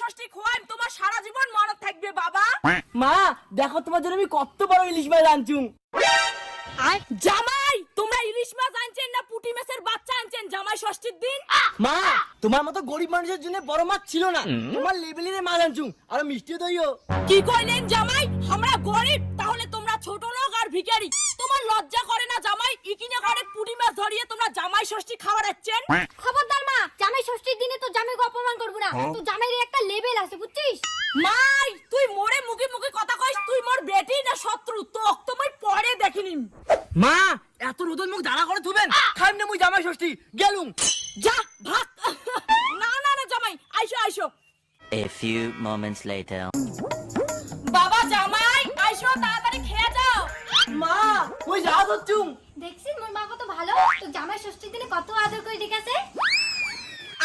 ষষ্ঠী খোয়াই তোমার সারা জীবন মনে থাকবে বাবা। মা দেখো তোমার জন্য আমি কত বড় ইলিশ মাছ আনছুম জামাই তোমরা ইলিশ মাছ আনছেন না পুঁটি মাছের বাচ্চা আনছেন জামাই ষষ্ঠীর দিন? মা তোমার মতো গরিব মানুষের জন্য বড় মাছ ছিল না। তোমার লেবেলের মাছ আনছুম আর মিষ্টি দইও কি কইলেন জামাই? আমরা গরিব তাহলে তোমরা ছোট লোক আর ভিখারি। তোমার লজ্জা করে না জামাই? ইকিনে করে পুঁটি মাছ ধরিয়ে তোমরা জামাই ষষ্ঠী খাওয়াচ্ছেন খবরদার মা তুই না শত্রু? তো তোমায় পরে দেখিনিম মা এত রোদন মুখ দাঁড়া করে থুবেন? খাইম না মুই জামাই ষষ্ঠী গেলুম। যা ভাত। না না না জামাই আইসো আইসো। A few moments later. বাবা জামাই আইসো তাড়াতাড়ি খেয়ে যাও। মা ওই যা হচ্ছুম দেখছিস মোর মা কত ভালো। তো জামাই ষষ্ঠীর দিনে কত আদর করে ডেকেছে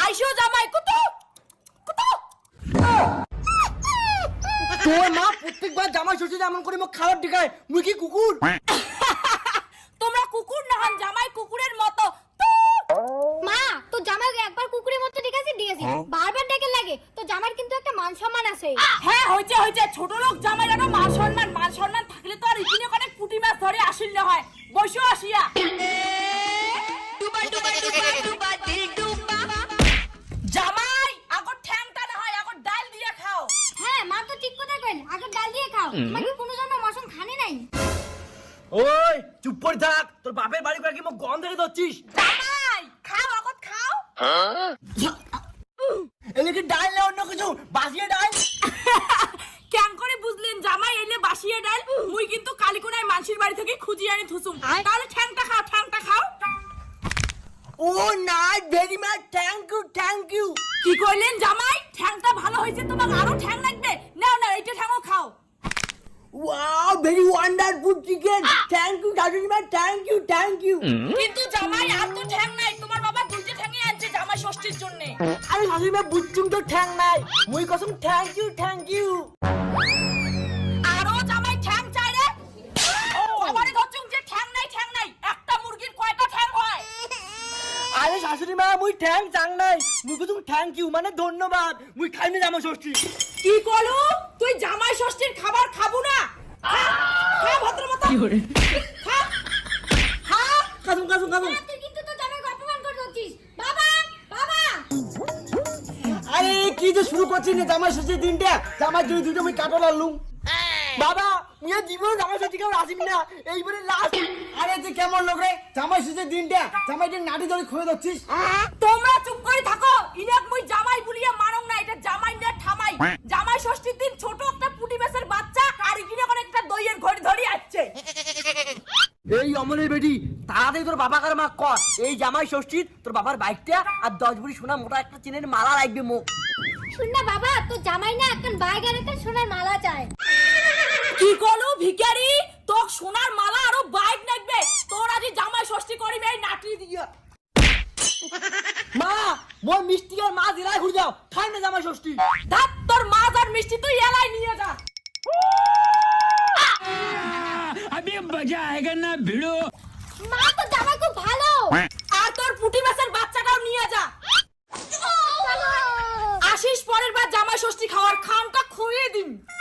আইসো জামাই কুতু তোর মা প্রত্যেকবার জামাই ষষ্ঠী এমন করে মুখ খারাপ ঢিকায় মুই কি কুকুর? তোমরা কুকুর না হন জামাই কুকুরের মতো। মা তো জামাইকে একবার কুকুরের মতো ডেকেছে ডেকেছে বারবার ডেকে লাগে। তো জামাইয়ের কিন্তু একটা মান সম্মান আছে। হ্যাঁ হয়েছে হয়েছে। ছোট লোক জামাই না মান সম্মান মান সম্মান থাকলে তো আর ইকিনে করে পুঁটি মাছ ধরে আসিল না হয়। বসো আসিয়া। কইল আগে ডাল দিয়ে খাও। তোমাকে কোনো জন্য মশন খানে নাই। ওই চুপ করে থাক। তোর বাপের বাড়ি করে কি মুখ গন্ধ ধরছিস। জামাই খাও আগর খাও। এদিকে ডাল না অন্য কিছু? বাসিয়ে ডাল? কেন করে বুঝলেন জামাই? এলে বাসিয়ে ডাল। মুই কিন্তু কালিকোনায় মানসির বাড়ি থেকে খুঁজিয়ে আনি থুসুম। তাহলে ঠ্যাংটা খাও ঠ্যাংটা খাও। ও night very much thank you thank you কি কইলেন জামাই? ঠ্যাংটা ভালো হয়েছে তোমার আরও ঠ্যাং লাগবে। না এইটা ঠ্যাংও খাও। Wow very wonderful chicken thank you শাশুড়ি মা থ্যাংক ইউ থ্যাংক ইউ কিন্তু জামাই আর তো ঠ্যাং নাই তোমার বাবা দুইটা ঠ্যাংই আনছে জামাই ষষ্ঠীর জন্য। আরে শাশুড়ি মা বুঝছুম তো ঠ্যাং নাই। মুই কসম থ্যাংক ইউ থ্যাংক ইউ আরও জামাই ঠ্যাং চাই রে। আমারে ধরছুম যে ঠ্যাং নাই ঠ্যাং নাই। একটা মুরগির কয়টা ঠ্যাং হয়? আরে শাশুড়ি মা মুই ঠ্যাং চাং নাই। মুই কসম থ্যাংক ইউ মানে ধন্যবাদ। মুই খাইনি জামা ষষ্ঠী। কি করু তুই জামাই ষষ্ঠীর খাবার খাব না? খা, খা ভদ্রমতা। খা খা। কাসুম কাসুম কাসুম তুই কিন্তু তো জামাইকে অপমান করে দিচ্ছিস বাবা বাবা। আরে কি যে শুরু করছিস না জামা ষষ্ঠীর দিনটা? জামার জন্য দুটো মুই কাটল আনলুম বাবা মুই আর জীবনে জামা ষষ্ঠী কেউ আসিম না। এইবারে লাস্ট আরে যে কেমন লোক রে? জামাই ষষ্ঠীর দিনটা জামাইটা নাটি ধরে খুঁয়ে ধরছিস। তোমরা চুপ করে থাকো ইনাক মুই জামাই বলিয়া মারং না এটা জামাই না ঠামাই জামাই ষষ্ঠীর দিন ছোট একটা পুটি মাছের বাচ্চা আর ইকিনে করে একটা দইয়ের ঘড়ি ধরি আসছে এই অমলের বেটি তাড়াতাড়ি তোর বাবা কার মা কর। এই জামাই ষষ্ঠীর তোর বাবার বাইকটা আর দশ ভরি সোনা মোটা একটা চেনের মালা লাগবে মুখ শুন না বাবা তো জামাই না এখন বাইক আর একটা সোনার মালা চায়। কি করল ভিখারি? তোর সোনার মালা আরও বাইক লাগবে। তোর আজ জামাই ষষ্ঠী করিবে এই নাটি দিয়া। মা মোর মিষ্টি আর মা দিলাই ঘুরে যাও। খাই না জামাই ষষ্ঠী। ধাপ তোর মাছ আর মিষ্টি তুই এলাই নিয়ে যা। मज़ा आएगा ना भिड़ो।